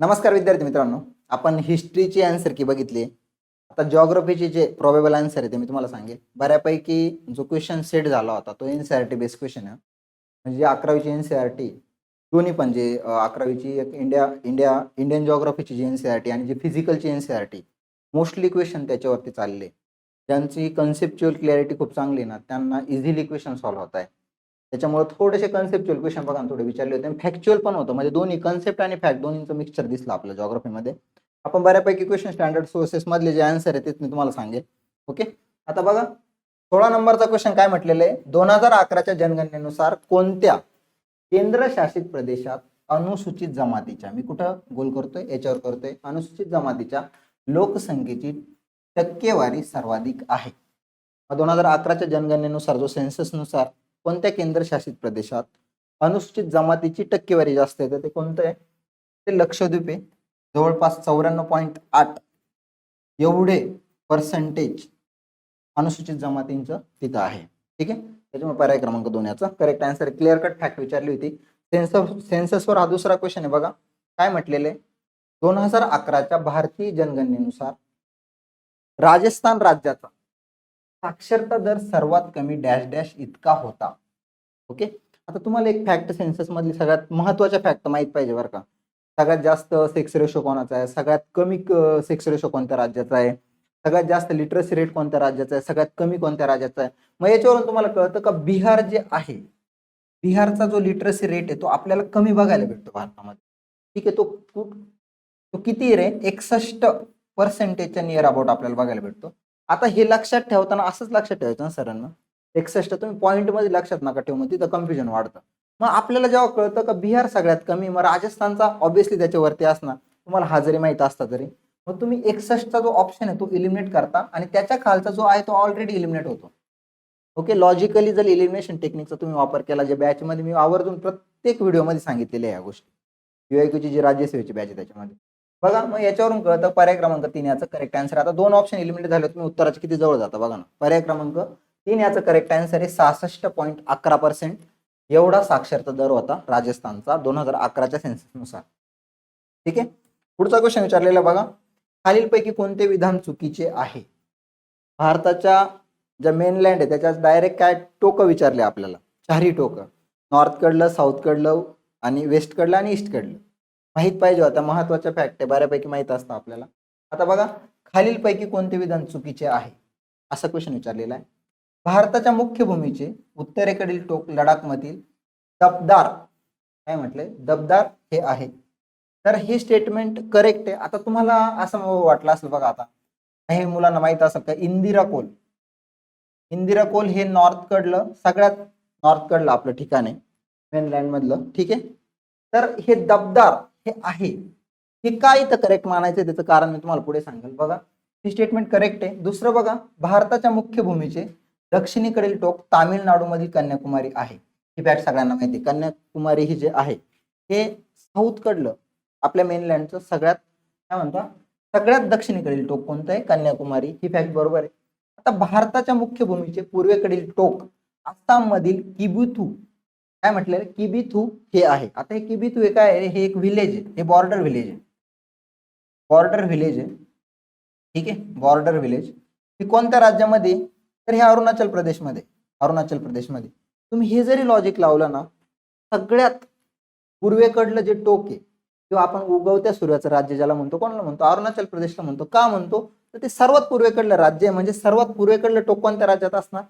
नमस्कार विद्यार्थी मित्रांनो आपण हिस्ट्रीची आन्सर की बघितली. आता जॉग्रफीचे जे प्रोबेबल आन्सर आहे ते मी तुम्हाला सांगेन बऱ्यापैकी जो क्वेश्चन सेट झाला होता तो N C R T based question आहे. म्हणजे अकरावीची एन सी आर टी दोन्ही पण जे अकरावीची एक इंडिया इंडिया इंडियन जॉग्रफीची जी एन सी आर टी आणि जी फिजिकलची N C R T mostly question त्याच्यावरती चालले. ज्यांची कन्सेप्च्युअल क्लॅरिटी खूप चांगली आहे ना त्यांना इझिली क्वेश्चन सॉल्व्ह होत आहे. त्याच्यामुळे थोडेसे कन्सेप्च्युअल क्वेश्चन बघा थोडे विचारले होते. फॅक्च्युअल पण होतं. म्हणजे दोन्ही कन्सेप्ट आणि फॅक्ट दोन्हीचं मिक्सचर दिसलं आपल्या जॉग्रफीमध्ये आपण बऱ्यापैकी क्वेश्चन स्टँडर्ड सोर्सेस मधले जे आन्सर आहे तेच मी तुम्हाला सांगेन ओके आता बघा सोळा नंबरचा क्वेश्चन काय म्हटलेलं आहे? दोन हजार अकराच्या जनगणनेनुसार कोणत्या केंद्रशासित प्रदेशात अनुसूचित जमातीच्या मी कुठं गोल करतोय? याच्यावर करतोय. अनुसूचित जमातीच्या लोकसंख्येची टक्केवारी सर्वाधिक आहे. दोन हजार अकराच्या जनगणनेनुसार जो सेन्ससनुसार कोणत्या केंद्रशासित प्रदेशात अनुसूचित जमातीची टक्केवारी जास्त आहे? तर ते कोणतं आहे? ते लक्षद्वीप. आहे जवळपास चौऱ्याण्णव पॉईंट आठ एवढे पर्सेंटेज अनुसूचित जमातींचं तिथं आहे. ठीक आहे? त्याच्यामुळे पर्याय क्रमांक दोन याचा. Correct answer clear cut fact विचारली होती. सेन्सस सेन्ससवर हा दुसरा क्वेश्चन आहे. बघा काय म्हटलेले दोन हजार अकराच्या भारतीय जनगणनेनुसार राजस्थान राज्याचा साक्षरता दर सर्वात कमी डॅश डॅश इतका होता. ओके? आता तुम्हाला एक फॅक्ट सेन्सस मधली सगळ्यात महत्त्वाच्या फॅक्ट माहीत पाहिजे बरं का. सगळ्यात जास्त सेक्स रेशो कोणाचा आहे? सगळ्यात कमी सेक्स रेशो कोणत्या राज्याचा आहे? सगळ्यात जास्त लिटरसी रेट कोणत्या राज्याचा आहे? सगळ्यात कमी कोणत्या राज्याचा आहे? मग याच्यावरून तुम्हाला कळतं का बिहार जे आहे बिहारचा जो लिटरसी रेट आहे तो आपल्याला कमी बघायला भेटतो भारतामध्ये. ठीक आहे तो तो किती रे? एकसष्ट पर्सेंटेजच्या नियर अबाउट आपल्याला बघायला भेटतो. आता हे लक्षात ठेवताना असंच लक्षात ठेवायचं ना सरांना. एकसष्ट तुम्ही पॉईंटमध्ये लक्षात नका ठेवू मग तिथं कन्फ्युजन वाढतं. मग आपल्याला जेव्हा कळतं का बिहार सगळ्यात कमी मग राजस्थानचा ऑब्विसली त्याच्यावरती असणार. तुम्हाला हा जरी माहीत असता तरी. मग तुम्ही एकसष्टचा जो ऑप्शन आहे तो इलिमिनेट करता आणि त्याच्या खालचा जो आहे तो ऑलरेडी इलिमिनेट होतो. ओके लॉजिकली जर इलिमिनेशन टेक्निकचा तुम्ही वापर केला जे बॅचमध्ये मी आवर्जून प्रत्येक व्हिडिओमध्ये सांगितलेल्या या गोष्टी. युआयक्यूची जी राज्यसेवेची बॅच आहे त्याच्यामध्ये. बघा मग याच्यावरून कळतं पर्याय क्रमांक तीन याचं करेक्ट आन्सर आता दोन ऑप्शन इलिमिनेट झाले तुम्ही उत्तराचे किती जवळ जाता बघा ना. पर्याय क्रमांक तीन याचं करेक्ट आन्सर आहे सहासष्ट पॉईंट अकरा पर्सेंट एवढा साक्षरता दर होता राजस्थानचा दोन हजार अकराच्या सेन्ससनुसार ठीक आहे? पुढचा क्वेश्चन विचारलेला बघा. खालीलपैकी कोणते विधान चुकीचे आहे? भारताच्या ज्या मेनलँड आहे त्याच्यात डायरेक्ट काय टोकं विचारले आपल्याला? चारही टोकं. नॉर्थकडलं साऊथकडलं आणि वेस्टकडलं आणि ईस्टकडलं माहीत पाहिजे होता. महत्त्वाच्या फॅक्ट आहे. बऱ्यापैकी माहीत असतं आपल्याला. आता बघा खालीलपैकी कोणते विधान चुकीचे आहे? असा क्वेश्चन विचारलेला आहे. भारताच्या मुख्य भूमीचे उत्तरेकडील टोक लडाखमधील दबदार काय म्हटले दबदार हे आहे. तर हे स्टेटमेंट करेक्ट आहे. आता तुम्हाला असं वाटलं असेल बघा आता. हे मुलांना माहीत असेल का? इंदिरा कोल. इंदिरा कोल हे नॉर्थकडलं सगळ्यात नॉर्थकडलं आपलं ठिकाण आहे. मेनलँड मधलं. ठीक आहे? तर हे दबदार हे आहे. हे का इथं करेक्ट मानायचं त्याचं कारण मी तुम्हाला पुढे सांगेल. बघा ही स्टेटमेंट करेक्ट आहे. दुसरं बघा भारताच्या मुख्य भूमीचे दक्षिणेकडील टोक तामिळनाडूमधील कन्याकुमारी आहे. ही फॅक्ट सगळ्यांना माहिती आहे. कन्याकुमारी ही जे आहे हे साऊथकडलं आपल्या मेनलँडचं सगळ्यात काय म्हणता? सगळ्यात दक्षिणेकडील टोक कोणतं आहे? कन्याकुमारी. ही फॅक्ट बरोबर आहे. आता भारताच्या मुख्य भूमीचे पूर्वेकडील टोक आसाम मधील किबुथू काय म्हटलेलं? किबिथू हे आहे. आता हे किबिथू हे काय आहे? हे एक विलेज आहे. हे बॉर्डर विलेज आहे. बॉर्डर विलेज आहे. ठीक आहे? बॉर्डर विलेज हे कोणत्या राज्यामध्ये? तर हे अरुणाचल प्रदेशमध्ये. अरुणाचल प्रदेशमध्ये. तुम्ही हे जरी लॉजिक लावलं ना सगळ्यात पूर्वेकडलं जे टोक आहे किंवा आपण उगवत्या सूर्याचं राज्य ज्याला म्हणतो कोणाला म्हणतो? अरुणाचल प्रदेशला म्हणतो. का म्हणतो? तर ते सर्वात पूर्वेकडलं राज्य आहे. म्हणजे सर्वात पूर्वेकडलं टोक कोणत्या राज्यात असणार?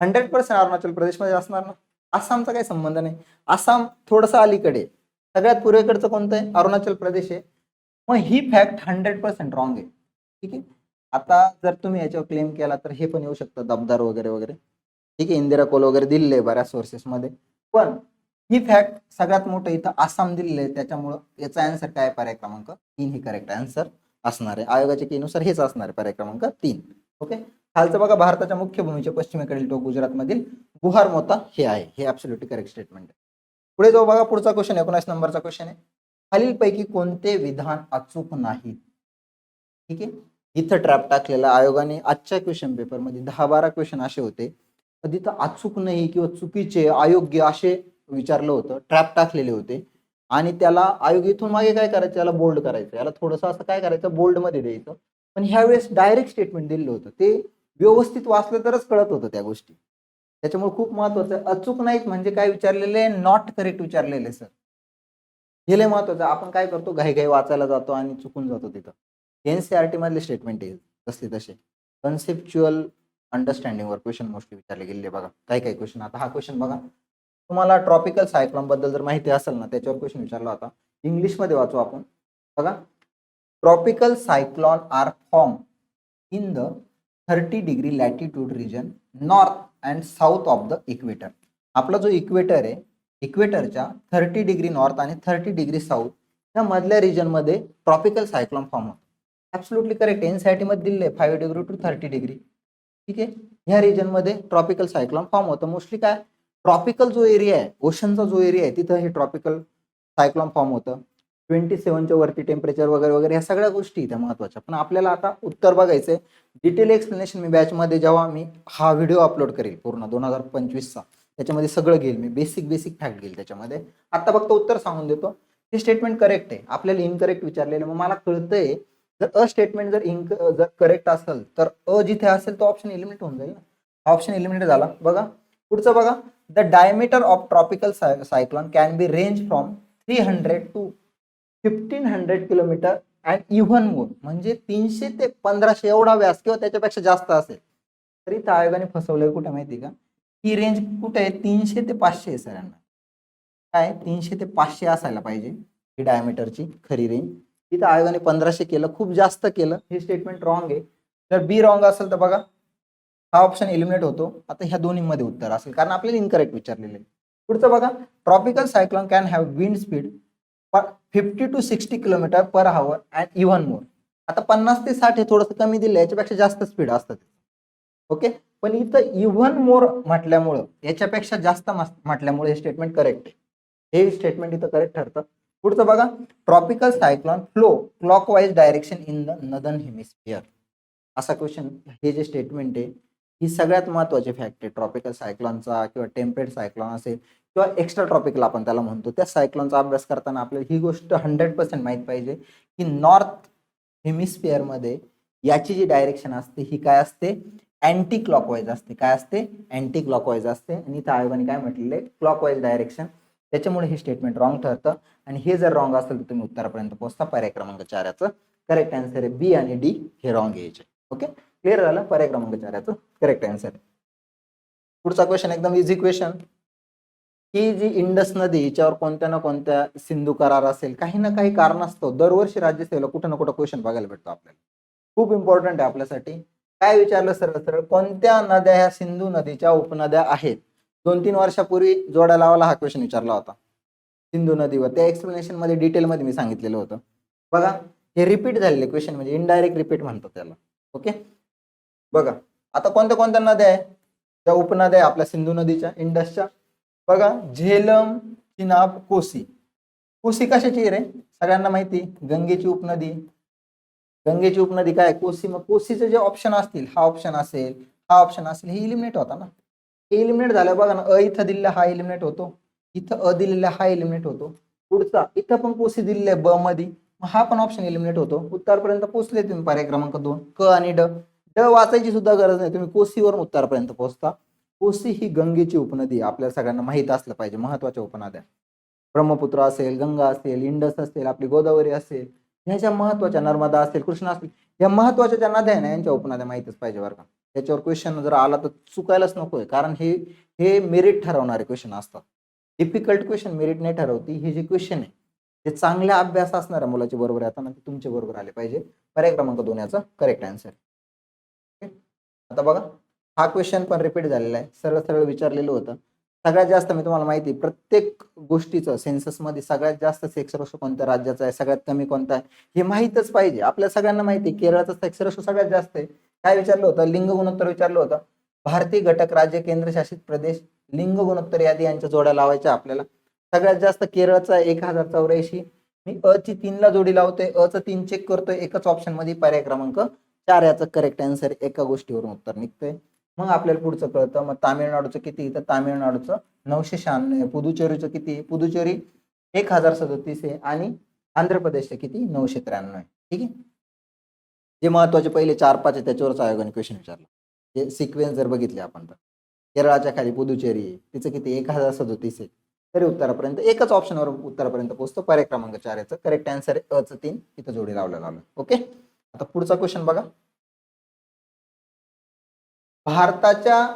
हंड्रेड पर्सेंट अरुणाचल प्रदेशमध्ये असणार ना? आसामचा काही संबंध नाही. आसाम थोडंसं अलीकडे सगळ्यात पूर्वेकडचं कोणतं आहे? अरुणाचल प्रदेश आहे. मग ही फॅक्ट हंड्रेड पर्सेंट रॉंग आहे. ठीक आहे? आता जर तुम्ही याच्यावर क्लेम केला तर हे पण येऊ शकतं. दबदार वगैरे वगैरे. ठीक आहे? इंदिरा कोल वगैरे दिलेले आहे बऱ्याच सोर्सेसमध्ये पण ही फॅक्ट सगळ्यात मोठं इथं आसाम दिलेलं आहे. त्याच्यामुळं याचा आन्सर काय पर्याय क्रमांक तीन ही करेक्ट आन्सर असणार आहे. आयोगाच्या केनुसार हेच असणार आहे. पर्याय क्रमांक तीन. ओके? खालचं बघा भारताच्या मुख्य भूमीचे पश्चिमेकडील टोक गुजरातमधील गुहार मोता हे आहे. हे ऍब्सोल्युटली करेक्ट स्टेटमेंट आहे. पुढे जाऊ बघा पुढचा क्वेश्चन एकोणीस नंबरचा क्वेश्चन आहे. खालीलपैकी कोणते विधान अचूक नाही ठीक आहे? इथं ट्रॅप टाकलेला आयोगाने आजच्या क्वेश्चन पेपरमध्ये दहा बारा क्वेश्चन असे होते. तर तिथं अचूक नाही किंवा चुकीचे अयोग्य असे विचारलं होतं. ट्रॅप टाकलेले होते. आणि त्याला आयोग इथून मागे काय करायचं? याला बोल्ड करायचं. याला थोडंसं असं काय करायचं? बोल्डमध्ये द्यायचं. पण ह्यावेळेस डायरेक्ट स्टेटमेंट दिलेलं होतं. ते व्यवस्थित वाचलं तरच कळत होतं त्या गोष्टी. त्याच्यामुळे खूप महत्वाचं आहे. अचूक नाहीत म्हणजे काय विचारलेले नॉट करेक्ट विचारलेले सर हे लय महत्वाचं आपण काय करतो? घाई घाई वाचायला जातो आणि चुकून जातो तिथं. एनसीआरटी मधले स्टेटमेंट येईल तसे. तसे कन्सेप्च्युअल अंडरस्टँडिंगवर क्वेश्चन मोस्टली विचारले गेलेले बघा. काही काही क्वेश्चन आता हा क्वेश्चन बघा. तुम्हाला ट्रॉपिकल सायक्लॉनबद्दल जर माहिती असेल ना त्याच्यावर क्वेश्चन विचारला होता. इंग्लिशमध्ये वाचू आपण. बघा. Tropical cyclone are form in the thirty degree latitude region north and south of the equator आपला जो इक्वेटर आहे इक्वेटरच्या थर्टी डिग्री नॉर्थ आणि थर्टी डिग्री साऊथ या मधल्या रिजनमध्ये ट्रॉपिकल सायक्लॉन फॉर्म होतो. ॲब्सोल्युटली करेक्ट एनसायटी मध्ये दिले five degree to thirty degree ठीक आहे? ह्या रिजनमध्ये ट्रॉपिकल सायक्लॉन फॉर्म होतं. मोस्टली काय? ट्रॉपिकल जो एरिया आहे ओशनचा जो एरिया आहे तिथं हे ट्रॉपिकल सायक्लॉन फॉर्म होतं. ट्वेंटी सेवनच्या वरती टेम्परेचर वगैरे वगैरे ह्या सगळ्या गोष्टी त्या महत्त्वाच्या पण आपल्याला आता उत्तर बघायचं आहे डिटेल एक्सप्लेनेशन मी बॅचमध्ये जेव्हा मी हा व्हिडिओ अपलोड करेल पूर्ण दोन हजार पंचवीसचा त्याच्यामध्ये सगळं घेईल मी बेसिक बेसिक फॅक्ट घेईल त्याच्यामध्ये. आता फक्त उत्तर सांगून देतो. हे स्टेटमेंट करेक्ट आहे. आपल्याला इनकरेक्ट विचारलेलं मग मला कळतंय जर अ स्टेटमेंट जर इनक जर करेक्ट असेल तर अ जिथे असेल तो ऑप्शन एलिमिनेट होऊन जाईल. ना ऑप्शन एलिमिनेट झाला. बघा. पुढचं बघा. The diameter of tropical cyclone can be range from three hundred to fifteen hundred kilometre and even more म्हणजे तीनशे ते पंधराशे एवढा व्यास किंवा त्याच्यापेक्षा जास्त असेल. तरी त्या आयोगाने फसवलंय कुठे माहिती का? ही रेंज कुठे आहे? तीनशे ते पाचशे आहे सरांना. काय? तीनशे ते पाचशे असायला पाहिजे ही डायमीटरची खरी रेंज इथं आयोगाने पंधराशे केलं खूप जास्त केलं. हे स्टेटमेंट रॉंग आहे. जर बी रॉंग असेल तर बघा हा ऑप्शन एलिमिनेट होतो. आता ह्या दोन्हीमध्ये उत्तर असेल. कारण आपल्याला इनकरेक्ट विचारलेलं आहे. पुढचं बघा tropical cyclone can have wind speed fifty to sixty kilometre per hour and even more आता पन्नास ते साठ हे थोडंसं कमी दिलं याच्यापेक्षा जास्त स्पीड असतं ओके पण इथं इव्हन मोर म्हटल्यामुळं याच्यापेक्षा जास्त मस- म्हटल्यामुळे हे स्टेटमेंट करेक्ट आहे. हे स्टेटमेंट इथं करेक्ट ठरतं. पुढचं बघा tropical cyclone flow clockwise direction in the northern hemisphere असा क्वेश्चन हे जे स्टेटमेंट आहे ही सगळ्यात महत्वाची फॅक्ट आहे. ट्रॉपिकल सायक्लॉनचा किंवा टेम्परेट सायक्लॉन असेल किंवा एक्स्ट्रा ट्रॉपिकला आपण त्याला म्हणतो. त्या सायक्लॉनचा अभ्यास करताना आपल्याला ही गोष्ट हंड्रेड पर्सेंट माहीत पाहिजे की नॉर्थ हेमिस्फिअरमध्ये याची जी डायरेक्शन असते ही काय असते? अँटी क्लॉकवाईज असते. काय असते? अँटी क्लॉकवाईज असते. आणि इथं आयोगाने काय म्हटलेलं आहे? क्लॉकवाईज डायरेक्शन त्याच्यामुळे हे स्टेटमेंट रॉंग ठरतं. आणि हे जर रॉंग असेल तर तुम्ही उत्तरापर्यंत पोहोचता. पर्याय क्रमांक चार याचं करेक्ट आन्सर आहे. बी आणि डी हे रॉंग यायचे. ओके क्लिअर झालं? पर्याय क्रमांक चार याचं करेक्ट आन्सर आहे. पुढचा क्वेश्चन एकदम इझी क्वेश्चन ही जी इंडस नदी हिच्यावर कोणत्या ना कोणत्या सिंधू करार असेल काही ना काही कारण असतो. दरवर्षी राज्यसेवेला कुठं ना कुठं क्वेश्चन बघायला भेटतो आपल्याला. खूप इम्पॉर्टंट आहे आपल्यासाठी. काय विचारलं सरळ सरळ? कोणत्या नद्या ह्या सिंधू नदीच्या उपनद्या आहेत? दोन तीन वर्षापूर्वी जोडा लावाला हा क्वेश्चन विचारला होता. सिंधू नदीवर. त्या एक्सप्लेनेशनमध्ये डिटेल मध्ये मी सांगितलेलं होतं. बघा हे रिपीट झालेले क्वेश्चन म्हणजे इनडायरेक्ट रिपीट म्हणतात त्याला. ओके बघा आता कोणत्या कोणत्या नद्या आहे त्या उपनद्या आहे आपल्या सिंधू नदीच्या इंडसच्या? बघा झेलम चिनाब कोसी. कोसी कशाची रे? सगळ्यांना माहिती गंगेची उपनदी. गंगेची उपनदी काय? कोसी मग कोसीचे जे ऑप्शन असतील हा ऑप्शन असेल हा ऑप्शन असेल हे इलिमिनेट होता ना. हे इलिमिनेट झालं बघा ना अ इथं दिलेला हा इलिमिनेट होतो इथं अ दिलेला हा इलिमिनेट होतो. पुढचा इथं पण कोसी दिलेला आहे ब मध्ये मग हा पण ऑप्शन इलिमिनेट होतो. उत्तरपर्यंत पोहोचले तुम्ही पर्याय क्रमांक दोन क आणि ड. ड वाचायची सुद्धा गरज नाही तुम्ही कोसीवरून उत्तरपर्यंत पोहोचता. कोसी ही गंगेची उपनदी आपल्या सगळ्यांना माहीत असलं पाहिजे महत्त्वाच्या उपनद्या. ब्रह्मपुत्र असेल गंगा असेल इंडस असेल आपली गोदावरी असेल ह्या ज्या महत्त्वाच्या नर्मदा असेल कृष्णा असेल या महत्त्वाच्या ज्या नद्या आहे ना यांच्या उपनद्या माहितीच पाहिजे बरं का. त्याच्यावर क्वेश्चन जर आला तर चुकायलाच नकोय कारण हे हे मेरिट ठरवणारे क्वेश्चन असतात. डिफिकल्ट क्वेश्चन मेरिट नाही ठरवती हे जे क्वेश्चन आहे ते चांगल्या अभ्यास असणाऱ्या मुलाच्या बरोबर येताना ते तुमच्या बरोबर आले पाहिजे. पर्याय क्रमांक दोन याचा करेक्ट आन्सर आता बघा. हा क्वेश्चन पण रिपीट झालेला आहे. सरळ सरळ विचारलेलं होतं. सगळ्यात जास्त मी तुम्हाला माहिती आहे, प्रत्येक गोष्टीचं सेन्ससमध्ये सगळ्यात जास्त सेक्स रेशो कोणत्या राज्याचा आहे सगळ्यात कमी कोणता आहे हे माहीतच पाहिजे. आपल्या सगळ्यांना माहिती आहे केरळचा सेक्स रेशो सगळ्यात जास्त आहे. काय विचारलं होतं? लिंग गुणोत्तर विचारलं होतं. भारतीय घटक राज्य केंद्रशासित प्रदेश लिंग गुणोत्तर यादी यांच्या जोड्या लावायच्या आपल्याला. सगळ्यात जास्त केरळचा एक हजार चौऱ्याऐंशी. मी अ ची तीनला जोडी लावतोय अ चं तीन चेक करतोय एकच ऑप्शनमध्ये पर्याय क्रमांक चार याचं करेक्ट आन्सर एका गोष्टीवरून उत्तर निघतंय. मग आपल्याला पुढचं कळतं. मग तामिळनाडूचं किती? तर तामिळनाडूचं नऊशे शहाण्णव आहे. पुदुचेरीचं किती? आहे? पुदुचेरी एक हजार सदोतीस आहे आणि आंध्र प्रदेशचं किती? नऊशे त्र्याण्णव आहे. ठीक आहे? जे महत्त्वाचे पहिले चार पाच आहे त्याच्यावरच आयोगाने क्वेश्चन विचारला. जे सिक्वेन्स जर बघितले आपण तर. केरळाच्या खाली पुदुचेरी आहे. तिचं किती? एक हजार सदोतीस आहे. तरी उत्तरापर्यंत एकच ऑप्शनवर उत्तरापर्यंत पोहोचतो. पर्याय क्रमांक चार याचं. करेक्ट आन्सर आहे. अचं तीन. इथं जोडी लावलेलं आलं ओके आता पुढचा क्वेश्चन बघा. भारताच्या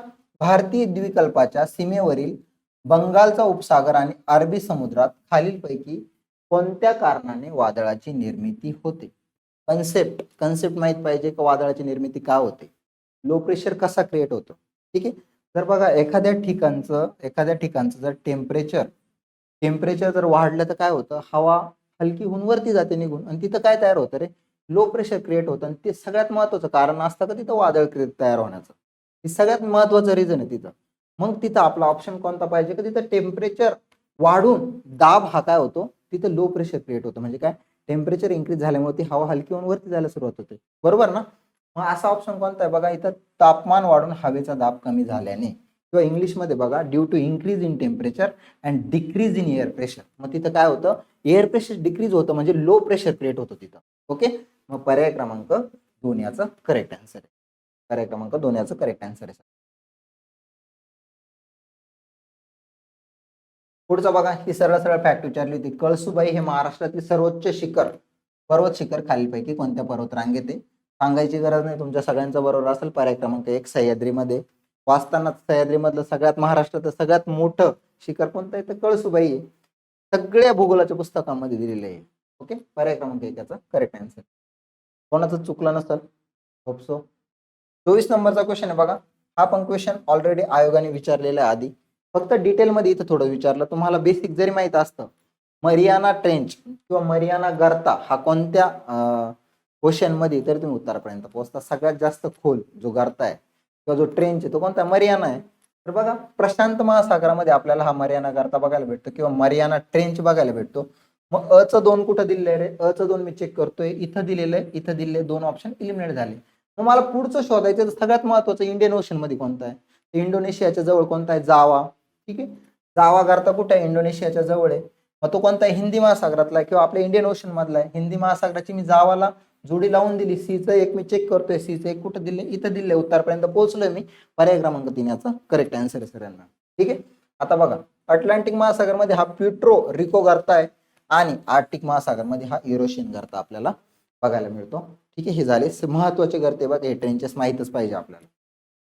भारतीय द्विकल्पाच्या सीमेवरील बंगालचा उपसागर आणि अरबी समुद्रात खालीलपैकी कोणत्या कारणाने वादळाची निर्मिती होते? कन्सेप्ट कन्सेप्ट माहीत पाहिजे का वादळाची निर्मिती का होते? लो प्रेशर कसा क्रिएट होतो? ठीक आहे? जर बघा एखाद्या ठिकाणचं एखाद्या ठिकाणचं जर टेम्परेचर टेम्परेचर जर वाढलं तर काय होतं? हवा हलकी होऊन वरती जाते निघून आणि तिथं काय तयार होतं रे? लो प्रेशर क्रिएट होतं आणि ते सगळ्यात महत्वाचं कारण असतं का तिथं वादळ तयार होण्याचं? हे सगळ्यात महत्वाचं रिझन आहे तिथं. मग तिथं आपला ऑप्शन कोणता पाहिजे? का तिथं टेम्परेचर वाढून दाब हा काय होतो? तिथं लो प्रेशर क्रिएट होतं. म्हणजे काय? टेम्परेचर इन्क्रीज झाल्यामुळे ती हवा हलकी होऊन वरती जायला सुरुवात होते. बरोबर ना? मग असा ऑप्शन कोणता आहे? बघा इथं तापमान वाढून हवेचा दाब कमी झाल्याने. किंवा इंग्लिशमध्ये बघा due to increase in temperature and decrease in air pressure मग तिथं काय होतं? एअर प्रेशर डिक्रीज होतं. म्हणजे लो प्रेशर क्रिएट होतं तिथं. ओके मग पर्याय क्रमांक दोन याचा करेक्ट आन्सर आहे. पर्याय क्रमांक दोन याचं करेक्ट आन्सर आहे पुढचं बघा ही सरळ सरळ फॅक्ट विचारली होती. कळसुबाई हे महाराष्ट्रातील सर्वोच्च शिखर पर्वत शिखर खालीलपैकी कोणत्या पर्वत रांगेत सांगायची गरज नाही तुमच्या सगळ्यांचं बरोबर असेल. पर्याय क्रमांक एक सह्याद्रीमध्ये. वाचताना सह्याद्रीमधलं सगळ्यात महाराष्ट्रातलं सगळ्यात मोठं शिखर कोणतं आहे? तर कळसुबाई आहे. सगळ्या भूगोलाच्या पुस्तकामध्ये दिलेलं आहे. ओके? पर्याय क्रमांक एक याचा करेक्ट आन्सर कोणाचं चुकलं नसेल? होपसो चोवीस नंबरचा क्वेश्चन आहे बघा. हा पण क्वेश्चन ऑलरेडी आयोगाने विचारलेला आहे आधी. फक्त डिटेलमध्ये इथं थोडं विचारलं. तुम्हाला बेसिक जरी माहीत असतं मरियाना ट्रेंच किंवा मरियाना गर्ता हा कोणत्या क्वेश्चनमध्ये तरी तुम्ही उत्तरापर्यंत पोहोचता. सगळ्यात जास्त खोल जो गर्ता आहे किंवा जो ट्रेंच आहे तो कोणता? मरियाना आहे. तर बघा प्रशांत महासागरामध्ये आपल्याला हा मरियाना गर्ता बघायला भेटतो किंवा मरियाना ट्रेंच बघायला भेटतो. मग अचं दोन कुठं दिलेलं आहे रे? अचं दोन मी चेक करतोय. इथं दिलेलं आहे इथं दिलेले दोन ऑप्शन इलिमिनेट झाले. मग मला पुढचं शोधायचं तर सगळ्यात महत्वाचं इंडियन ओशनमध्ये कोणतं आहे? इंडोनेशियाच्या जवळ कोणता आहे? जावा. ठीक आहे? जावा करता कुठे आहे? इंडोनेशियाच्या जवळ आहे. मग तो कोणता आहे? हिंदी महासागरातला आहे किंवा आपल्या इंडियन ओशन मधला आहे. हिंदी महासागराची मी जावाला जोडी लावून दिली. सीचं एक मी चेक करतोय. सीचं एक कुठं दिले? इथं दिले. उत्तरपर्यंत पोहोचलोय मी. पर्याय क्रमांक तीन याचा करेक्ट आन्सर आहे सरांना ठीक आहे? आता बघा. अटलांटिक महासागरमध्ये हा प्युट्रो रिको गर्ता आहे आणि आर्टिक महासागरमध्ये हा युरोशियन गर्ता आपल्याला बघायला मिळतो. ठीक आहे हे झाले. महत्त्वाचे करते बघा हे ट्रेंचेस माहीतच पाहिजे आपल्याला.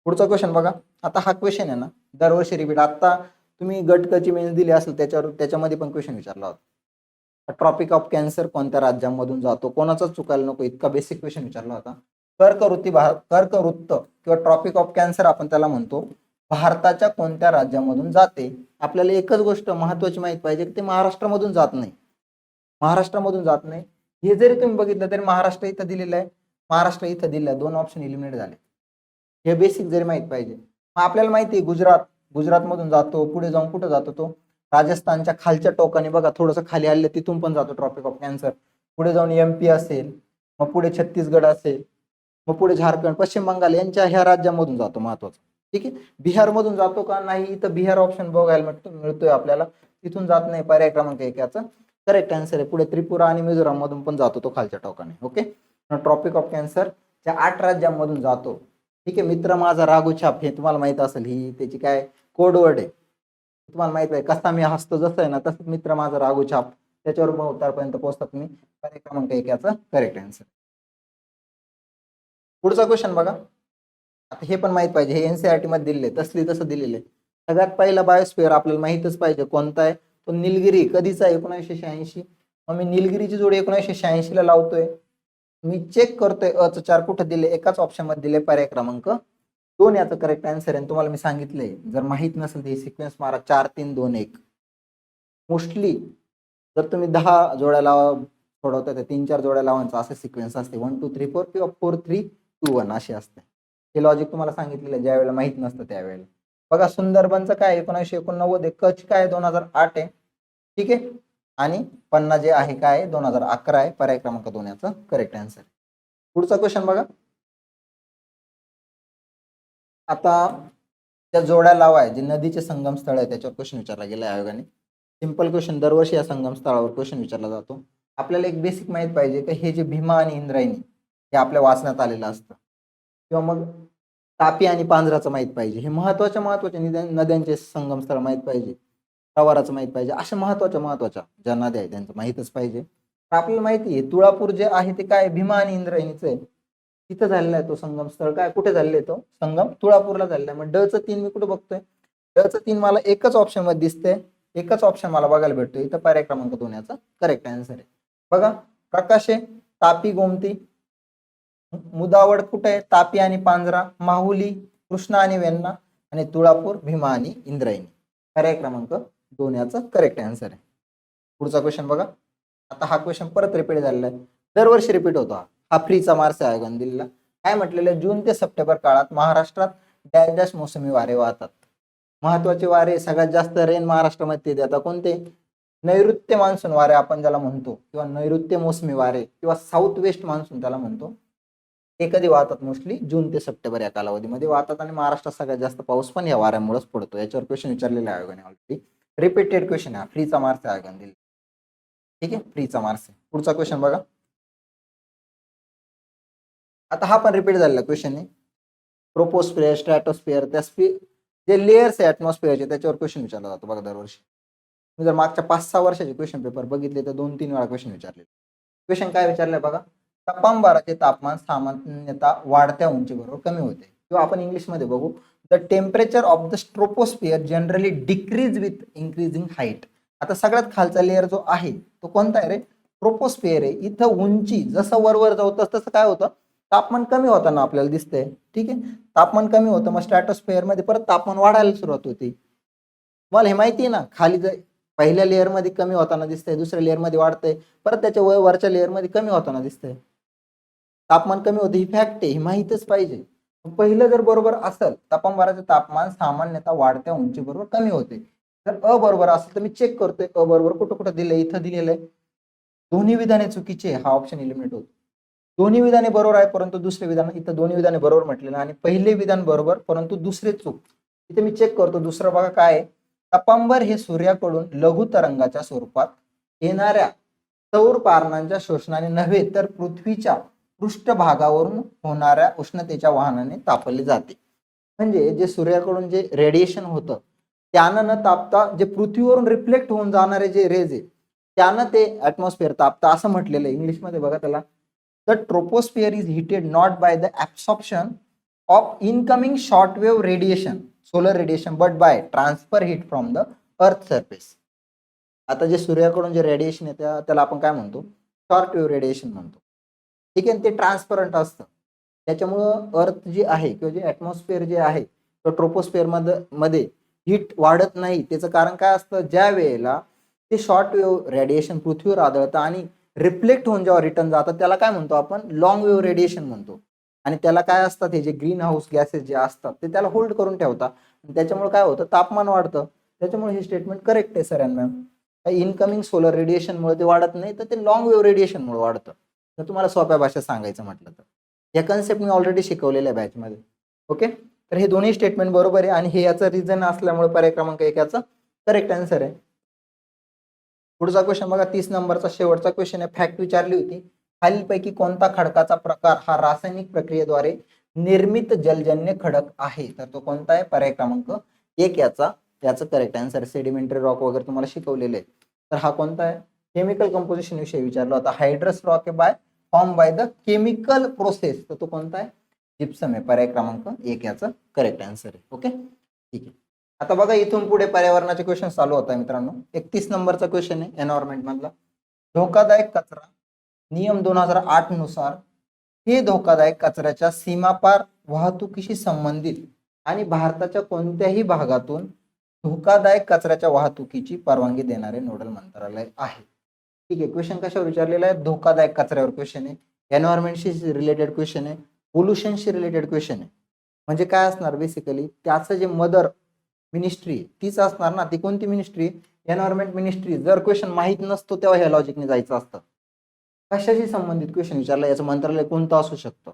पुढचा क्वेश्चन बघा. आता हा क्वेश्चन आहे ना दरवर्षी रिपीट आता तुम्ही गटकची मेन्स दिली असेल त्याच्यावर त्याच्यामध्ये पण क्वेश्चन विचारला होता. ट्रॉपिक ऑफ कॅन्सर कोणत्या राज्यांमधून जातो कोणाचाच चुकायला नको इतका बेसिक क्वेश्चन विचारला होता. कर्कवृत्ती भार कर्कवृत्त किंवा ट्रॉपिक ऑफ कॅन्सर आपण त्याला म्हणतो भारताच्या कोणत्या राज्यामधून जाते? आपल्याला एकच गोष्ट महत्वाची माहीत पाहिजे की ते महाराष्ट्रामधून जात नाही. महाराष्ट्रामधून जात नाही हे जरी तुम्ही बघितलं तरी महाराष्ट्र इथं दिलेलं आहे. महाराष्ट्र इथं दिलेलं आहे. दोन ऑप्शन इलिमिनेट झाले हे बेसिक जरी माहीत पाहिजे. मग आपल्याला माहिती आहे गुजरात. गुजरातमधून जातो पुढे जाऊन कुठं जातो तो? राजस्थानच्या खालच्या टोकाने बघा थोडंसं खाली आलं तिथून पण जातो ट्रॉपिक ऑफ कॅन्सर पुढे जाऊन एम पी असेल मग पुढे छत्तीसगड असेल मग पुढे झारखंड पश्चिम बंगाल यांच्या ह्या राज्यामधून जातो महत्वाचं. ठीक आहे? बिहारमधून जातो का नाही? इथं बिहार ऑप्शन बघायला मिळतो मिळतोय आपल्याला. तिथून जात नाही पर्याय क्रमांक एक याचा. करेक्ट आन्सर आहे. पुढे त्रिपुरा आणि मिझोराम मधून पण जातो तो खालच्या टोकाने. ओके ट्रॉपिक ऑफ कॅन्सर ज्या आठ राज्यांमधून जातो. ठीक आहे? मित्र माझा राघुछाप हे तुम्हाला माहीत असेल ही त्याची काय कोडवर्ड आहे. तुम्हाला माहीत आहे कसा मी हसतो जसं आहे ना तसंच मित्र माझा राघुछाप त्याच्यावर मग उत्तरपर्यंत पोहोचतात तुम्ही. पर्याय क्रमांक एक याचा करेक्ट आन्सर पुढचा क्वेश्चन बघा. आता हे पण माहीत पाहिजे. हे एनसीआरटी मध्ये दिलेले तसली तसं दिलेले आहे सगळ्यात पहिला बायोस्फिअर आपल्याला माहितच पाहिजे कोणता आहे? तो निलगिरी कधीचा आहे? एकोणीसशे शहाऐंशी. मग मी निलगिरीची जोडी एकोणीसशे शहाऐंशी ला लावतोय. मी चेक करतोय. अच चार कुठं दिले? एकाच ऑप्शनमध्ये दिले पर्याय क्रमांक दोन याचं करेक्ट आन्सर आहे तुम्हाला मी सांगितलंय. जर माहीत नसेल तर सिक्वेन्स मारा. चार तीन दोन एक. मोस्टली जर तुम्ही दहा जोड्या लावा सोडवता तर तीन चार जोड्या लावांचा असं सिक्वेन्स असते. वन टू थ्री फोर किंवा फोर थ्री टू वन अशी असते. हे लॉजिक तुम्हाला सांगितलेलं आहे. ज्या वेळेला माहीत नसतं त्यावेळेला. बघा सुंदरबनचं काय एकोणीसशे एकोणनव्वद आहे. कच काय दोन हजार आठ आहे. ठीक आहे? आणि पन्ना जे आहे काय दोन हजार अकरा आहे. पर्याय क्रमांक दोन याचं करेक्ट आन्सर पुढचा क्वेश्चन बघा. आता त्या जोड्या लावा आहे. जे नदीचे संगम स्थळ आहे त्याच्यावर क्वेश्चन विचारला गेला आहे आयोगाने. सिंपल क्वेश्चन दरवर्षी या संगम स्थळावर क्वेश्चन विचारला जातो. आपल्याला एक बेसिक माहीत पाहिजे की हे जे भीमा आणि इंद्रायणी हे आपल्या वाचण्यात आलेलं असतं. किंवा मग तापी आणि पांजराचं माहीत पाहिजे. हे महत्त्वाच्या महत्त्वाच्या नद्यांचे संगम स्थळ माहीत पाहिजे. प्रवाराचं माहीत पाहिजे. अशा महत्त्वाच्या महत्त्वाच्या ज्या नद्या आहेत त्यांचं माहितच पाहिजे. तर आपल्याला माहिती आहे तुळापूर जे आहे ते काय? भीमा आणि इंद्रायणीचं आहे. तिथं झालेला आहे तो संगम स्थळ. काय? कुठे झालेला आहे तो? संगम तुळापूरला झालेला आहे. मग डचं तीन मी कुठे बघतोय? ड तीन मला एकच ऑप्शनमध्ये दिसते एकच ऑप्शन मला बघायला भेटतो इथं पर्याय क्रमांक दोन याचा करेक्ट आन्सर आहे. बघा प्रकाश आहे तापी गोमती मुदावड कुठे? आहे तापी आणि पांजरा माहुली कृष्णा आणि वेण्णा आणि तुळापूर भीमा आणि इंद्रायणी. पर्याय क्रमांक? दोन. याचा करेक्ट आन्सर आहे. पुढचा क्वेश्चन बघा. आता हा क्वेश्चन परत रिपीट झालेला आहे. दरवर्षी रिपीट होतो हा. हा फ्रीचा मार्स आहे आयोगाने दिलेला. काय म्हटलेलं आहे? जून ते सप्टेंबर काळात महाराष्ट्रात डॅश डॅश मोसमी वारे वाहतात. महत्त्वाचे वारे सगळ्यात जास्त रेन महाराष्ट्रामध्ये देतात. कोणते? नैऋत्य मान्सून वारे आपण ज्याला म्हणतो किंवा नैऋत्य मोसमी वारे किंवा साऊथ वेस्ट मान्सून त्याला म्हणतो. ते कधी वाहतात मोस्टली जून ते सप्टेंबर या कालावधीमध्ये वाहतात आणि महाराष्ट्रात सगळ्यात जास्त पाऊस पण या वाऱ्यामुळेच पडतो. याच्यावर क्वेश्चन विचारलेला आहे आयोगाने ऑलरेडी रिपीटेड क्वेश्चन हा फ्रीचा मार्क्स आयोगाने दिला ठीक आहे? फ्रीचा मार्क्स आहे. पुढचा क्वेश्चन बघा. आता हा पण रिपीट झालेला क्वेश्चन आहे. प्रोपोस्फिअर स्ट्रॅटोस्फिअर त्या स्पि जे लेअर्स आहे ॲटमॉस्फिअरचे त्याच्यावर क्वेश्चन विचारला जातो बघा दरवर्षी. मी जर मागच्या पाच सहा वर्षाचे क्वेश्चन पेपर बघितले तर दोन तीन वेळा क्वेश्चन विचारले क्वेश्चन काय विचारलंय बघा? तपांबाराचे तापमान सामान्यतः वाढत्या उंचीबरोबर कमी होते. किंवा आपण इंग्लिशमध्ये बघू the temperature of the troposphere generally decrease with increasing height. आता सगळ्यात खालचा लेअर जो आहे तो कोणता आहे रे? ट्रोपोस्फिअर आहे. इथं उंची जसं वरवर जाऊ तसं तसं काय होतं? तापमान कमी होताना आपल्याला दिसतंय. ठीक आहे? तापमान कमी होतं मग स्ट्रॅटोस्फिअरमध्ये परत तापमान वाढायला सुरुवात होती. मला हे माहिती आहे ना खाली जर पहिल्या लेअरमध्ये कमी होताना दिसतंय दुसऱ्या लेअरमध्ये वाढतंय परत त्याच्या वरच्या लेअरमध्ये कमी होताना दिसतंय. तापमान कमी होते ही फॅक्ट आहे ही माहीतच पाहिजे. पहिलं जर बरोबर असेल तापमानाचे तापमान सामान्यतः वाढत्या उंची बरोबर कमी होते. जर अ बरोबर असेल तर मी चेक करतोय अ बरोबर कुठं कुठं दिलंय इथं दिलेलं आहे दोन्ही विधाने चुकीचे हा ऑप्शन इलिमिनेट होतो. दोन्ही विधाने बरोबर आहे परंतु दुसरे विधान इथं दोन्ही विधाने बरोबर म्हटलेलं आणि पहिले विधान बरोबर परंतु दुसरे चूक. इथे मी चेक करतो दुसरं बघा काय आहे. हे सूर्याकडून लघु तरंगाच्या स्वरूपात येणाऱ्या सौर पारणांच्या शोषणाने नव्हे तर पृथ्वीच्या पृष्ठभागावरून होणाऱ्या उष्णतेच्या वाहनाने तापवले जाते. म्हणजे जे सूर्याकडून जे रेडिएशन होतं त्यानं न तापता जे पृथ्वीवरून रिफ्लेक्ट होऊन जाणारे जे रेज आहे त्यानं ते ऍटमॉस्फिअर तापतं. असं म्हटलेलं आहे. इंग्लिशमध्ये बघा त्याला. The troposphere is heated not by the absorption of incoming short wave radiation solar radiation but by transfer heat from the earth surface आता जे सूर्याकडून जे रेडिएशन येतं त्याला आपण काय म्हणतो? शॉर्ट वेव्ह रेडिएशन म्हणतो. ठीक आहे ते ट्रान्सपरंट असतं. त्याच्यामुळं अर्थ जी आहे किंवा जे ॲटमॉस्फिअर जे आहे तो ट्रोपोस्फिअरमध्ये मध्ये हीट वाढत नाही. त्याचं कारण काय असतं? ज्या वेळेला ते शॉर्ट वेव्ह रेडिएशन पृथ्वीवर आढळतं आणि रिफ्लेक्ट होऊन जेव्हा रिटर्न जातात त्याला काय म्हणतो आपण? लॉंग वेव्ह रेडिएशन म्हणतो. आणि त्याला काय असतात हे जे ग्रीन हाऊस गॅसेस जे असतात ते त्याला होल्ड करून ठेवतात. आणि त्याच्यामुळे काय होतं? तापमान वाढतं. त्याच्यामुळे हे स्टेटमेंट करेक्ट आहे सर मॅम. इनकमिंग सोलर रेडिएशनमुळे ते वाढत नाही तर ते लॉंग वेव्ह रेडिएशनमुळे वाढतं. जर तुम्हाला सोप्या भाषेत सांगायचं म्हटलं तर. या कन्सेप्ट मी ऑलरेडी शिकवलेल्या बॅचमध्ये ओके तर हे दोन्ही स्टेटमेंट बरोबर आहे आणि हे याचं रिझन असल्यामुळे पर्याय क्रमांक एक याचा करेक्ट आन्सर आहे. पुढचा क्वेश्चन बघा तीस नंबरचा शेवटचा क्वेश्चन आहे. फॅक्ट विचारली होती. खालीलपैकी कोणता खडकाचा प्रकार हा रासायनिक प्रक्रियेद्वारे निर्मित जलजन्य खडक आहे? तर तो कोणता आहे? पर्याय क्रमांक एक याचा. याचं करेक्ट आन्सर सेडिमेंटरी रॉक वगैरे तुम्हाला शिकवलेले आहे. तर हा कोणता आहे? केमिकल कंपोजिशन विषयी विचारला होता. Hydrous rock by form by the chemical process तर तो कोणता आहे? जिप्सम आहे. पर्याय क्रमांक एक याचा करेक्ट आन्सर आहे. ओके ठीक आहे. आता बघा इथून पुढे पर्यावरणाचे क्वेश्चन चालू होता मित्रांनो. एकतीस नंबरचा क्वेश्चन आहे एन्व्हायरमेंट मधला. धोकादायक कचरा. नियम दोन हजार आठनुसार हे धोकादायक कचऱ्याच्या सीमापार वाहतुकीशी संबंधित आणि भारताच्या कोणत्याही भागातून धोकादायक कचऱ्याच्या वाहतुकीची परवानगी देणारे नोडल मंत्रालय आहे. ठीक आहे. क्वेश्चन कशावर विचारलेला आहे? धोकादायक कचऱ्यावर क्वेश्चन आहे. एन्व्हायरमेंटशी रिलेटेड क्वेश्चन आहे. पोल्युशनशी रिलेटेड क्वेश्चन आहे. म्हणजे काय असणार? बेसिकली त्याचं जे मदर मिनिस्ट्री तीच असणार ना? ती कोणती मिनिस्ट्री एन्व्हायरमेंट मिनिस्ट्री जर क्वेश्चन माहीत नसतो तेव्हा ह्या लॉजिकने जायचं असतं. कशाशी संबंधित क्वेश्चन विचारला? याचं मंत्रालय कोणतं असू शकतं?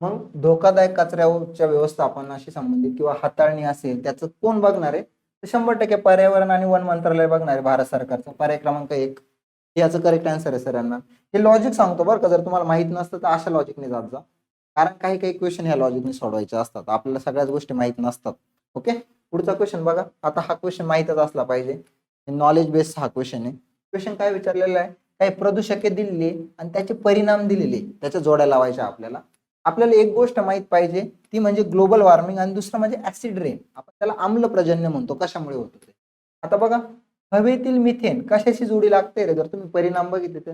मग धोकादायक कचऱ्याच्या व्यवस्थापनाशी संबंधित किंवा हाताळणी असेल त्याचं कोण बघणार आहे? तर शंभर टक्के पर्यावरण आणि वन मंत्रालय बघणार आहे भारत सरकारचं. पर्याय क्रमांक एक. याचं करेक्ट आन्सर आहे सरांना हे लॉजिक सांगतो बरं का जर तुम्हाला माहीत नसतं तर अशा लॉजिकने जात जा. कारण काही काही क्वेश्चन ह्या लॉजिकने सोडवायचे असतात. आपल्याला सगळ्याच गोष्टी माहीत नसतात. ओके पुढचा क्वेश्चन बघा. आता हा क्वेश्चन माहीतच असला पाहिजे. नॉलेज बेस्ड हा क्वेश्चन आहे. क्वेश्चन काय विचारलेला आहे? काही प्रदूषके दिलेली आणि त्याचे परिणाम दिलेले त्याच्या जोड्या लावायच्या आपल्याला. आपल्याला एक गोष्ट माहीत पाहिजे. ती म्हणजे ग्लोबल वॉर्मिंग आणि दुसरं म्हणजे ऍसिड रेन आपण त्याला आम्ल प्रजन्य म्हणतो. कशामुळे होतो ते? आता बघा. हवेतील मिथेन कशाशी जोडी लागते रे? जर तुम्ही परिणाम बघितले तर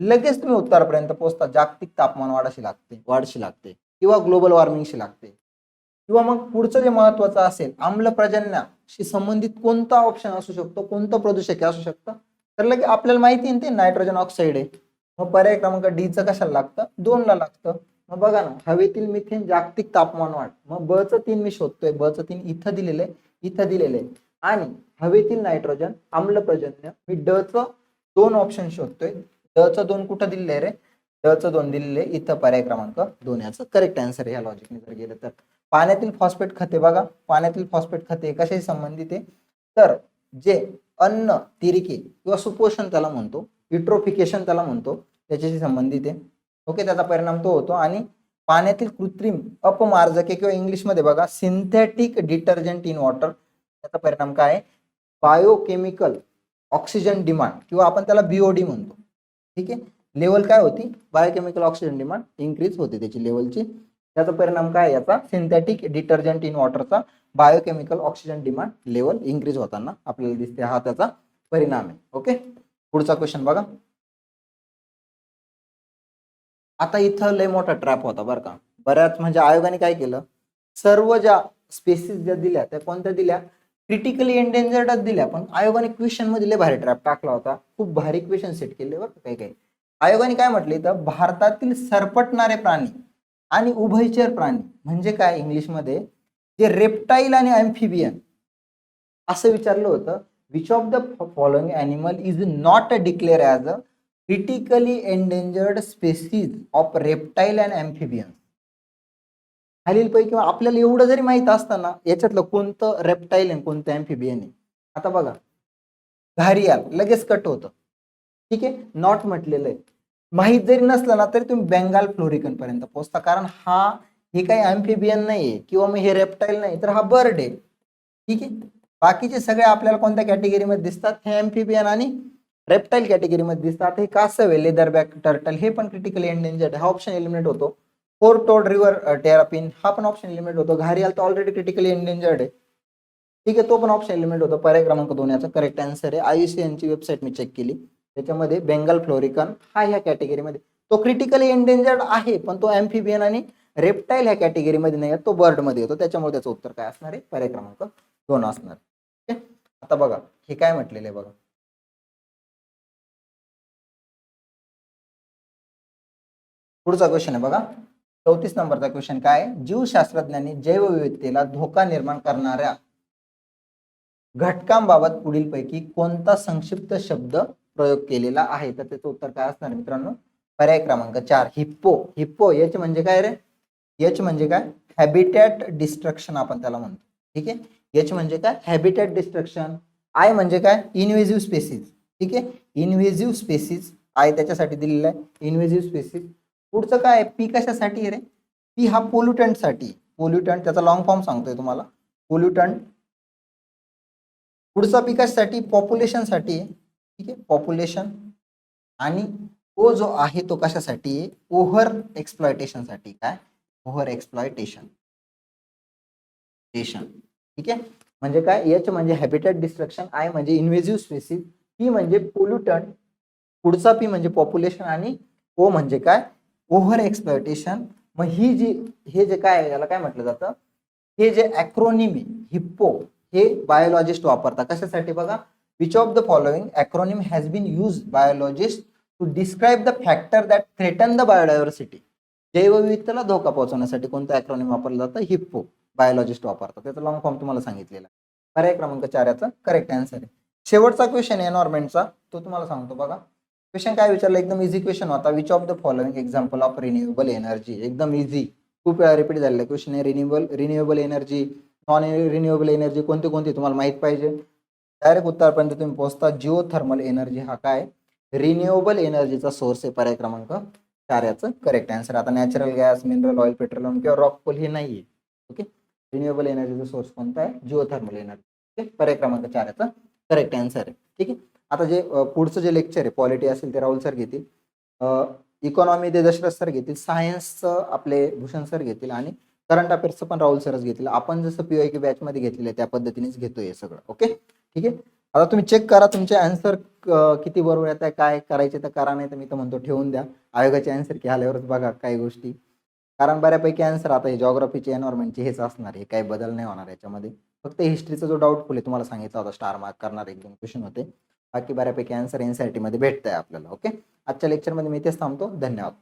लगेच तुम्ही उत्तरपर्यंत पोहोचता. जागतिक तापमान वाढाशी लागते. वाढशी लागते. किंवा ग्लोबल वॉर्मिंगशी लागते. किंवा मग पुढचं जे महत्वाचं असेल आम्ल प्रजन्याशी संबंधित कोणता ऑप्शन असू शकतो? कोणतं प्रदूषक असू शकतं? तर लगे आपल्याला माहिती आहे ते नायट्रोजन ऑक्साईड आहे. मग पर्याय क्रमांक डीचं कशाला लागतं? दोनला लागतं. मग बघा ना हवेतील मिथेन जागतिक तापमान वाढ. मग ब चं तीन मी शोधतोय. ब चं तीन इथं दिलेलं आहे. इथं दिलेलं आहे. आणि हवेतील नायट्रोजन आम्ल प्रजन्य मी ड च दोन ऑप्शन शोधतोय. ड च दोन कुठं दिलेलं आहे रे? ड च दोन दिलेले आहे. इथं पर्याय क्रमांक दोन. याचं करेक्ट आन्सर या ह्या लॉजिकने जर गेलं तर. पाण्यातील फॉस्फेट खते बघा. पाण्यातील फॉस्फेट खते कशाशी संबंधित आहे? तर जे अन्न तिरिके किंवा सुपोषण त्याला म्हणतो इट्रोफिकेशन त्याला म्हणतो त्याच्याशी संबंधित आहे. ओके त्याचा परिणाम तो होतो. आणि पाण्यातील कृत्रिम अपमार्जके किंवा इंग्लिशमध्ये बघा सिंथेटिक डिटर्जंट इन वॉटर त्याचा परिणाम काय आहे? बायोकेमिकल ऑक्सिजन डिमांड किंवा आपण त्याला बीओडी म्हणतो. ठीक आहे? लेवल काय होती? बायोकेमिकल ऑक्सिजन डिमांड इन्क्रीज होते त्याची लेवलची. त्याचा परिणाम काय याचा synthetic detergent in वॉटरचा biochemical oxygen demand level increase होताना आपल्याला दिसते. हा त्याचा परिणाम आहे. ओके? पुढचा क्वेश्चन बघा. आता इथं लय मोठा ट्रॅप होता बरं का. बऱ्याच म्हणजे आयोगाने काय केलं? सर्व ज्या स्पेसिस ज्या दिल्या त्या कोणत्या दिल्या? क्रिटिकली एंडेंजर्डच दिल्या. पण आयोगाने क्वेश्चनमध्ये भारी ट्रॅप टाकला होता. खूप भारी क्वेश्चन सेट केले बरं काही काही आयोगाने काय म्हटले तर भारतातील सरपटणारे प्राणी आणि उभयचर प्राणी म्हणजे काय इंग्लिशमध्ये जे रेप्टाईल आणि अँफिबियन असं विचारलं होतं. Which of the following animal is not declare as a critically endangered species of reptile and amphibian खालीलपैकी किंवा आपल्याला एवढं जरी माहीत असताना याच्यातलं कोणतं रेप्टाईल आहे कोणतं अँफिबियन आहे? आता बघा घारियाल लगेच कट होतं. ठीक आहे? नॉट म्हटलेलं आहे. माहीत जरी नसलं ना तरी तुम्ही बेंगाल फ्लोरिकन पर्यंत पोहोचता. कारण हा हे काही अँफिबियन नाहीये किंवा मग हे रेप्टाईल नाही तर हा बर्ड आहे. ठीक आहे? बाकीचे सगळे आपल्याला कोणत्या कॅटेगरीमध्ये दिसतात? हे अँफिबियन आणि रेप्टाईल कॅटेगरीमध्ये दिसतात. हे कासव आहे? लेदर बॅक टर्टल हे पण क्रिटिकली एंडेंजर्ड हा ऑप्शन एलिमिनेट होतो. फोर टोड रिव्हर टेरापिन हा पण ऑप्शन एलिमेंट होतो. घारियाल तर ऑलरेडी क्रिटिकली एंडेंजर्ड आहे. ठीक आहे तो पण ऑप्शन एलिमेंट होतो. पर्याय क्रमांक दोन याचा करेक्ट आन्सर आहे. आयुसीएन वेबसाईट मी चेक केली. त्याच्यामध्ये बेंगाल फ्लोरिकन हा ह्या कॅटेगरीमध्ये तो क्रिटिकली एंडेंजर्ड आहे पण तो एम्फिबियन आणि रेप्टाईल ह्या कॅटेगरीमध्ये नाही तो बर्डमध्ये येतो. त्याच्यामुळे त्याचं उत्तर काय असणार आहे? पर्याय क्रमांक दोन असणार ओके? आता बघा हे काय म्हटलेलं आहे बघा. पुढचा क्वेश्चन आहे बघा. चौतीस नंबरचा क्वेश्चन काय? जीवशास्त्रज्ञांनी जैवविविधतेला धोका निर्माण करणाऱ्या घटकांबाबत पुढीलपैकी कोणता संक्षिप्त शब्द प्रयोग केलेला आहे? तर त्याचं उत्तर काय असणार मित्रांनो? पर्याय क्रमांक चार हिप्पो. हिप्पो यच म्हणजे काय रे? एच म्हणजे काय? हॅबिटॅट डिस्ट्रक्शन आपण त्याला म्हणतो. ठीक आहे? एच म्हणजे काय? हॅबिटॅट डिस्ट्रक्शन आय म्हणजे काय? इनवेझिव्ह स्पेसिस ठीक आहे? इनवेझिव्ह स्पेसिस आय त्याच्यासाठी दिलेला आहे. इनवेझिव्ह स्पेसिस पुढचं काय? पी कशासाठी आहे रे? पी हा पोल्युटंटसाठी. पोल्युटंट त्याचा लॉंग फॉर्म सांगतोय तुम्हाला. पोल्युटंट. पुढचा पी कशासाठी? पॉप्युलेशनसाठी आहे. ठीक आहे? पॉप्युलेशन आणि ओ जो आहे तो कशासाठी आहे? ओव्हर एक्सप्लॉयटेशनसाठी काय? ओव्हर एक्सप्लॉयटेशन ठीक आहे? म्हणजे काय? एच म्हणजे हॅबिटेट डिस्ट्रक्शन आय म्हणजे इन्व्हेजिव्ह स्पेसिस पी म्हणजे पोल्युटंट पुढचा पी म्हणजे पॉप्युलेशन आणि ओ म्हणजे काय? Over exploitation. मग ही जी हे जे काय आहे, याला काय म्हटलं जातं? हे जे अॅक्रोनिम हिप्पो हे बायोलॉजिस्ट वापरतात. कशासाठी बघा? Which of the following acronym has been use biologist to describe the factor that threaten the biodiversity जैवविविधतेला धोका पोहोचवण्यासाठी कोणतं अॅक्रोनिम वापरलं जातं? हिप्पो बायोलॉजिस्ट वापरतात. त्याचा लॉंग फॉर्म तुम्हाला सांगितलेला पर्याय क्रमांक चार याचा करेक्ट आन्सर आहे. शेवटचा क्वेश्चन एनॉर्मेंटचा तो तुम्हाला सांगतो बघा. क्वेश्चन काय विचारलं? एकदम इझी क्वेश्चन होता. Which of the following example of renewable energy एकदम इझी खूप वेळा रिपीट झालेला क्वेश्चन आहे renewable renewable energy non renewable energy कोणती कोणती तुम्हाला माहीत पाहिजे? डायरेक्ट उत्तरापर्यंत तुम्ही पोहोचता. जिओ थर्मल एनर्जी हा काय? रिन्युएबल एनर्जीचा सोर्स आहे पर्याय क्रमांक चार याचं करेक्ट आन्सर आता natural gas mineral oil petroleum किंवा रॉक कोल हे नाही आहे ओके रिन्युएबल एनर्जीचा सोर्स कोणता आहे? जिओ थर्मल एनर्जी ओके पर्याय क्रमांक चार याचा करेक्ट आन्सर आहे. ठीक आहे? आता जे पुढचं जे लेक्चर आहे पॉलिटी असेल ते राहुल सर घेतील. इकॉनॉमी ते दशरथ सर घेतील सायन्सचं आपले भूषण सर घेतील आणि करंट अफेअर्सचं पण राहुल सरच घेतील. आपण जसं पी आय बॅच मध्ये घेतलेलं आहे त्या पद्धतीनेच घेतोय हे सगळं. ओके ठीक आहे? आता तुम्ही चेक करा तुमचे आन्सर किती बरोबर येत आहे काय करायचे तर करा नाही तर मी तर म्हणतो ठेवून द्या. आयोगाचे आन्सर की आल्यावरच बघा काही गोष्टी. कारण बऱ्यापैकी आन्सर आता हे जॉग्राफीचे एन्व्हायरमेंटचे हेच असणार हे काही बदल नाही होणार याच्यामध्ये. फक्त हिस्ट्रीचा जो डाऊटफुल आहे तुम्हाला सांगितला होता स्टार मार्क करणार एक दोन क्वेश्चन होते. बाकी बऱ्यापैकी आन्सर एनसीआरटी मध्ये भेटत आहे आपल्याला ओके आजच्या लेक्चरमध्ये मी तेच थांबतो. धन्यवाद.